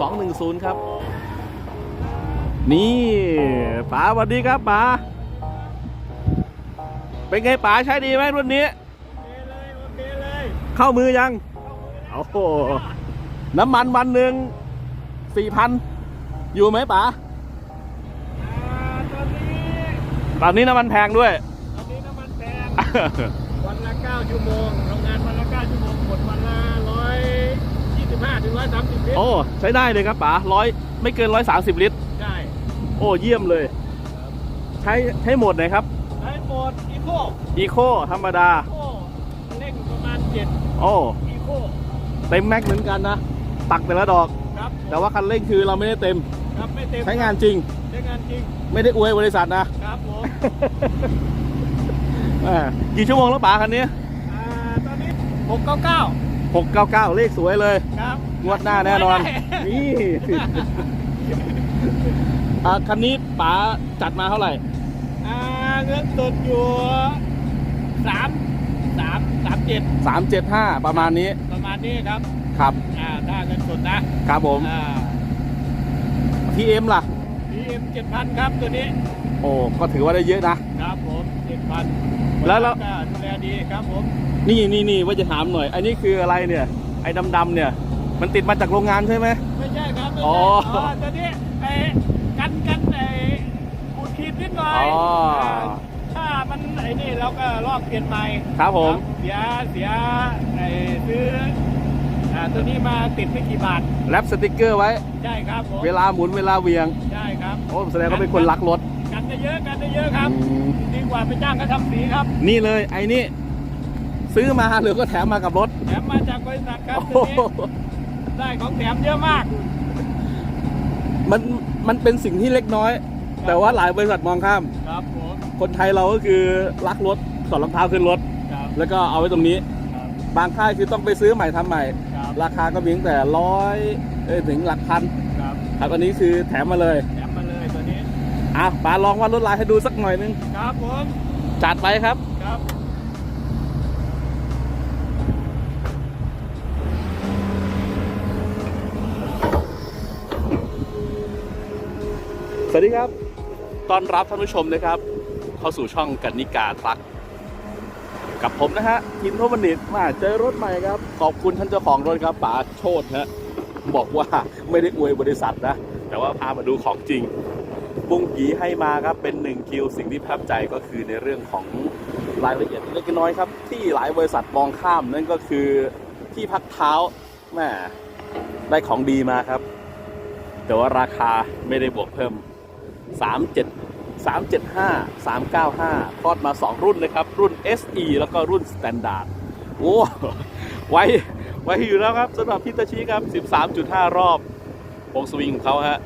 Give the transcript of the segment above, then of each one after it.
210 ครับ นี่ป๋าสวัสดีครับป๋าเป็นไงป๋าใช้ดีไหมรุ่นนี้โอเคเลยเข้ามือยัง โอ้โห น้ำมันวันหนึ่งสี่พันอยู่ไหมป๋าตอนนี้ตอนนี้น้ำมันแพงด้วย ตอนนี้น้ำมันแพง วันละ9ชั่วโมงทำงานวันละ 9 ชั่วโมงหมดวันละ 125ถึง130ลิตรโอ้ใช้ได้เลยครับป๋าร้อยไม่เกินร้อยสาสิบลิตร ใช่โอ้เยี่ยมเลย ใช้ใช้โหมดไหนครับใช้โหมดอีโคอีโคธรรมดาโคเร่งประมาณ7โอ้อีโคเต็มแม็กเหมือนกันนะ ตักแต่ละดอก ครับแต่ว่าคันเร่งคือเราไม่ได้เต็ม ครับไม่เต็มใช้งานจริง ใช้งานจริง ไม่ได้อวยบริษัทนะ ครับผมแหม่กี่ชั่วโมงแล้วป๋าคันนี้อ่าตอนนี้699 699 เลขสวยเลย ครับงวดหน้าแน่นอน นี่อ่าคันนี้ป๋าจัดมาเท่าไหร่ อ่าเงินสดอยู่3 3 3 7 375 ประมาณนี้ ประมาณนี้ครับ ครับ อ่าถ้าเงินสดนะครับผม อ่า TM ล่ะ PM 7,000ครับตัวนี้ โอ้ ก็ถือว่าได้เยอะนะ ครับผม7,000แล้วแล้วก็ดูแลดีครับผม นี่นี่นี่ว่าจะถามหน่อย อันนี้คืออะไรเนี่ย ไอ้ดำๆเนี่ย มันติดมาจากโรงงานใช่ไหมไม่ใช่ครับไม่อ๋ใช่อตัวนี้ไอ้กันกันไอ้ขูดขีดนิดหน่อยอ๋ออ่าถ้ามันไอ้นี่เราก็ลอกเปลี่ยนใหม่ครับผมเสียเสียไอ้ซื้ออ่าตัวนี้มาติดไม่กี่บาทแรปสติกเกอร์ไว้ใช่ครับผมเวลาหมุนเวลาเหวียงใช่ครับโอ้แสดงว่าเป็นคนรักรถกันได้เยอะกันได้เยอะครับอืมดีกว่าไปจ้างเขาทำสีครับ นี่เลยไอ้นี่ ซื้อมาหรือก็แถมมากับรถ แถมมาจากบริษัทครับโอ้ตัวโหนี้ได้ของแถมเยอะมาก มันมันเป็นสิ่งที่เล็กน้อย แต่ว่าหลายบริษัทมองข้าม ครับผมคนไทยเราก็คือรักรถถอดรองเท้าขึ้นรถ ครับ แล้วก็เอาไว้ตรงนี้ ครับ บางค่ายคือต้องไปซื้อใหม่ทำใหม่ ครับ ราคาก็มีตั้งแต่ร้อยเอ้ยถึงหลักพันครับ ครับอันนี้คือแถมมาเลยแถมมาเลยตัวนี้ อะปาลองวาดลวดลายให้ดูสักหน่อยนึง ครับผม จัดไปครับ ครับ วัสดีครับตอนรับท่านผู้ชมนะครับ เข้าสู่ช่องกันนิกาทรัก กับผมนะฮะทินโทบันดิตมาเจอรถใหม่ครับ ขอบคุณท่านเจ้าของรถครับป๋าโชดฮะบอกว่าไม่ได้อวยบริษัทนะ แต่ว่าพามาดูของจริง บุ้งกีให้มาครับ เป็นหนึ่งคิวสิ่งที่ประทับใจก็คือในเรื่องของรายละเอียดเล็กน้อยครับ ที่หลายบริษัทมองข้ามนั่นก็คือที่พักเท้าแม่ได้ของดีมาครับ แต่ว่าราคาไม่ได้บวกเพิ่ม 37 375 395ทอดมา 2 รุ่นเลยครับ รุ่น SE แล้วก็รุ่น Standard โอ้ไวไวอยู่แล้วครับสำหรับพิตาชิครับ 13.5 รอบวงสวิงของเขาฮะ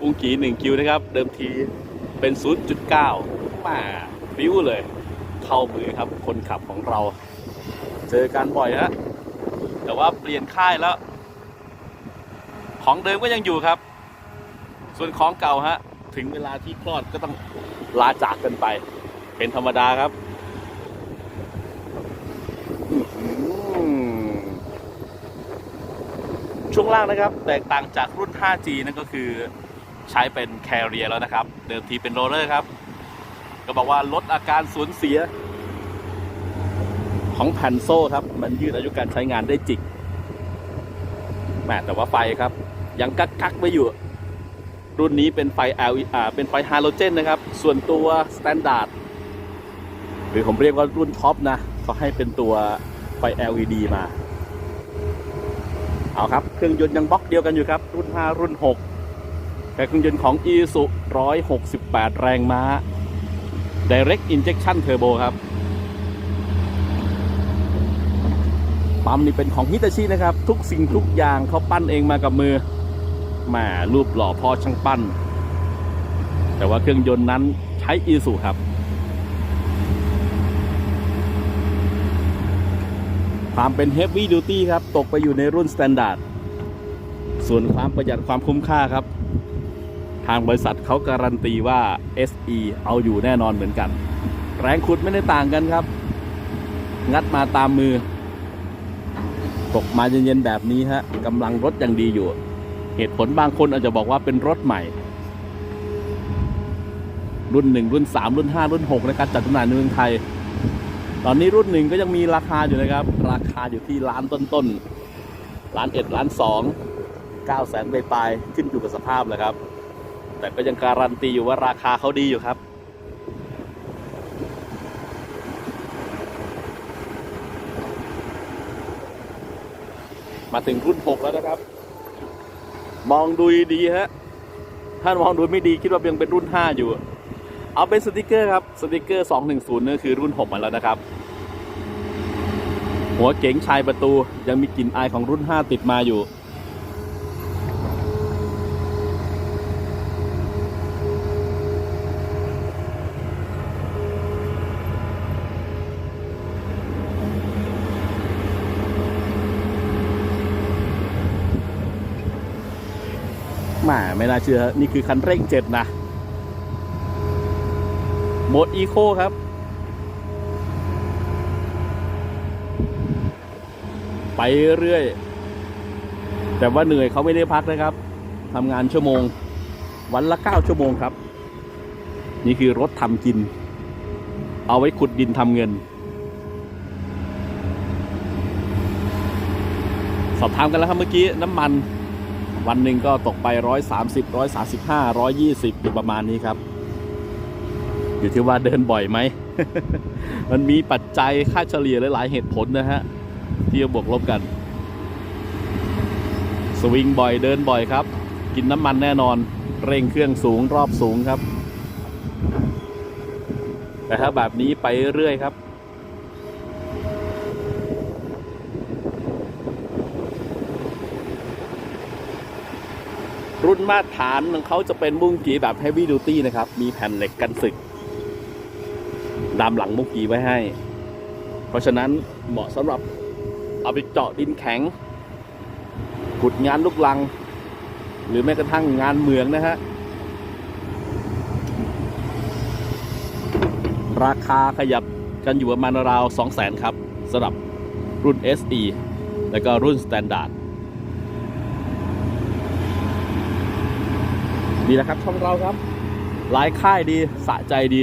อุงกี1คิวนะครับ เดิมทีเป็น 0.9มาบิ้วเลย เข้ามือครับคนขับของเรา เจอกันบ่อยฮะแต่ว่าเปลี่ยนค่ายแล้ว ของเดิมก็ยังอยู่ครับ ส่วนของเก่าฮะ ถึงเวลาที่คลอดก็ต้องลาจากกันไป เป็นธรรมดาครับช่วงล่างนะครับ แตกต่างจากรุ่น 5G นั่นก็คือใช้เป็นแคเรียแล้วนะครับ เดิมทีเป็นโรเลอร์ครับ ก็บอกว่าลดอาการสูญเสีย ของแผ่นโซ่ครับ มันยืดอายุการใช้งานได้จิกแมแต่ว่าไฟครับ ยังกักกักๆไว้อยู่ รุ่นนี้เป็นไฟ L อ่าเป็นไฟฮาโลเจนนะครับ ส่วนตัวสแตนดาร์ดหรือผมเรียกว่ารุ่นท็อปนะเขาให้เป็นตัวไฟ LED มา เอาครับ เครื่องยนต์ยังบล็อกเดียวกันอยู่ครับ รุ่น 5 รุ่น 6 แต่เครื่องยนต์ของ e s u 168 แรงม้า Direct Injection Turbo ครับปั๊มนี่เป็นของฮิตาชินะครับ ทุกสิ่งทุกอย่างเขาปั้นเองมากับมือ แหมรูปหล่อพ่อช่างปั้น แต่ว่าเครื่องยนต์นั้นใช้อีสุครับ ความเป็น Heavy Duty ครับ ตกไปอยู่ในรุ่น Standard ส่วนความประหยัดความคุ้มค่าครับ ทางบริษัทเขาการันตีว่า SE เอาอยู่แน่นอนเหมือนกัน แรงขุดไม่ได้ต่างกันครับ งัดมาตามมือ ตกมาเย็นๆแบบนี้ฮะกำลังรถยังดีอยู่ เหตุผลบางคนอาจจะบอกว่าเป็นรถใหม่ รุ่นหนึ่งรุ่นสามรุ่นห้ารุ่นหกนะครับจัดจำหน่ายในเมืองไทย ตอนนี้รุ่นหนึ่งก็ยังมีราคาอยู่นะครับ ราคาอยู่ที่ล้านต้นๆล้านเอ็ดล้านสองเก้าแสนไปปลายๆขึ้นอยู่กับสภาพแหละครับ แต่ก็ยังการันตีอยู่ว่าราคาเขาดีอยู่ครับมาถึงรุ่น 6 แล้วนะครับ มองดูดีฮะ ถ้ามองดูไม่ดีคิดว่ายังเป็นรุ่น 5 อยู่ เอาเป็นสติกเกอร์ครับ สติกเกอร์ 210นี่คือรุ่น 6 มาแล้วนะครับ หัวเก๋งชายประตูยังมีกลิ่นอายของรุ่น 5 ติดมาอยู่ มาไม่น่าเชื่อ นี่คือคันเร่งเจ็ดนะโหมดอีโคครับ ไปเรื่อย แต่ว่าเหนื่อยเขาไม่ได้พักนะครับทำงานชั่วโมง วันละ 9 ชั่วโมงครับ นี่คือรถทำกิน เอาไว้ขุดดินทำเงิน สอบถามกันแล้วครับเมื่อกี้น้ำมัน วันหนึ่งก็ตกไปร้อยสามสิบร้อยสาสิบห้าร้อยยี่สิบอยู่ประมาณนี้ครับ อยู่ที่ว่าเดินบ่อยไหม มันมีปัจจัยค่าเฉลี่ยหลาย ๆ เหตุผลนะฮะ ที่จะบวกลบกัน สวิงบ่อยเดินบ่อยครับ กินน้ำมันแน่นอน เร่งเครื่องสูงรอบสูงครับ แต่ถ้าแบบนี้ไปเรื่อยครับ รุ่นมาตรฐานของเขาจะเป็นมุ้งกีแบบ Heavy Duty นะครับ มีแผ่นเหล็กกันสึกดามหลังมุ้งกีไว้ให้ เพราะฉะนั้นเหมาะสำหรับเอาไปเจาะดินแข็งขุดงานลูกลัง หรือแม้กระทั่งงานเมืองนะฮะราคาขยับกันอยู่ประมาณราว 2 0 0 0 0 0 ครับสำหรับรุ่น SE แล้วก็รุ่น Standard นี่แหละครับช่องเราครับหลายค่ายดีสะใจดี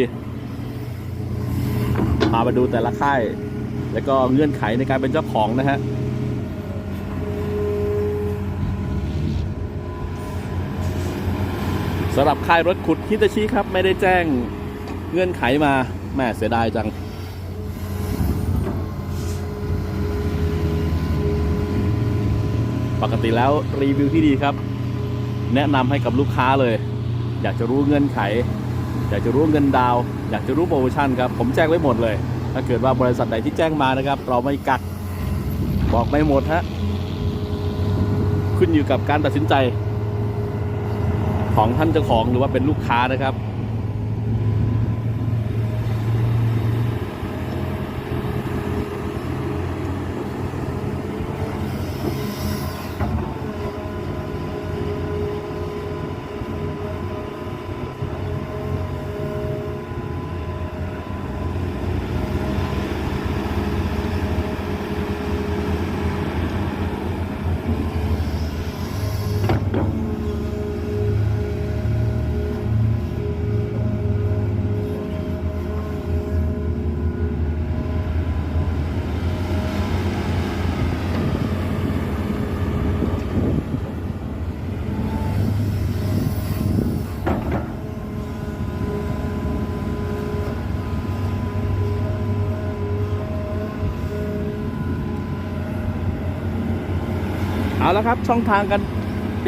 พามาดูแต่ละค่าย แล้วก็เงื่อนไขในการเป็นเจ้าของนะฮะสำหรับค่ายรถขุดฮิตาชิครับ ไม่ได้แจ้งเงื่อนไขมาแม่เสียดายจัง ปกติแล้วรีวิวที่ดีครับ แนะนำให้กับลูกค้าเลย อยากจะรู้เงื่อนไข อยากจะรู้เงินดาว อยากจะรู้โปรโมชั่นครับ ผมแจ้งไว้หมดเลย ถ้าเกิดว่าบริษัทใดที่แจ้งมานะครับ เราไม่กักบอกไม่หมดฮะขึ้นอยู่กับการตัดสินใจ ของท่านเจ้าของหรือว่าเป็นลูกค้านะครับ แล้วครับ ช่องทางการ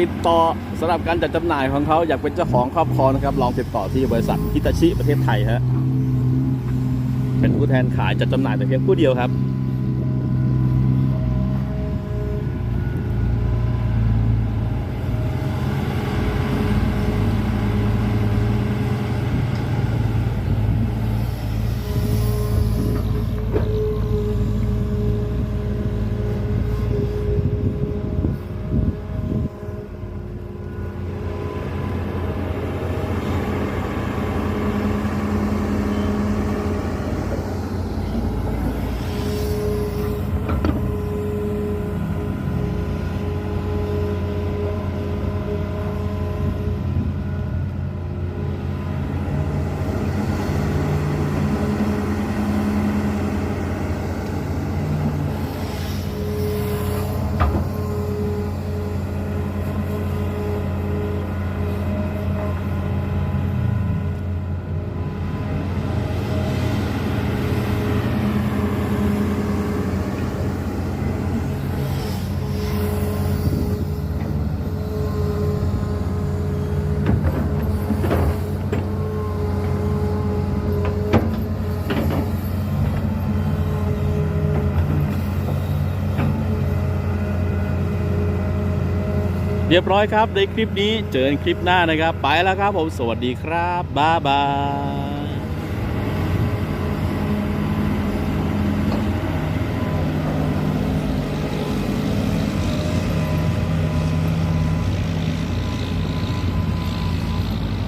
ติดต่อสำหรับการจัดจำหน่ายของเขาอยากเป็นเจ้าของครอบครองนะครับ ลองติดต่อที่บริษัทฮิตาชิประเทศไทยฮะเป็นผู้แทนขายจัดจำหน่ายแต่เพียงผู้เดียวครับ เรียบร้อยครับในคลิปนี้เจอกันคลิปหน้านะครับ ไปแล้วครับผมสวัสดีครับ บ๊ายบาย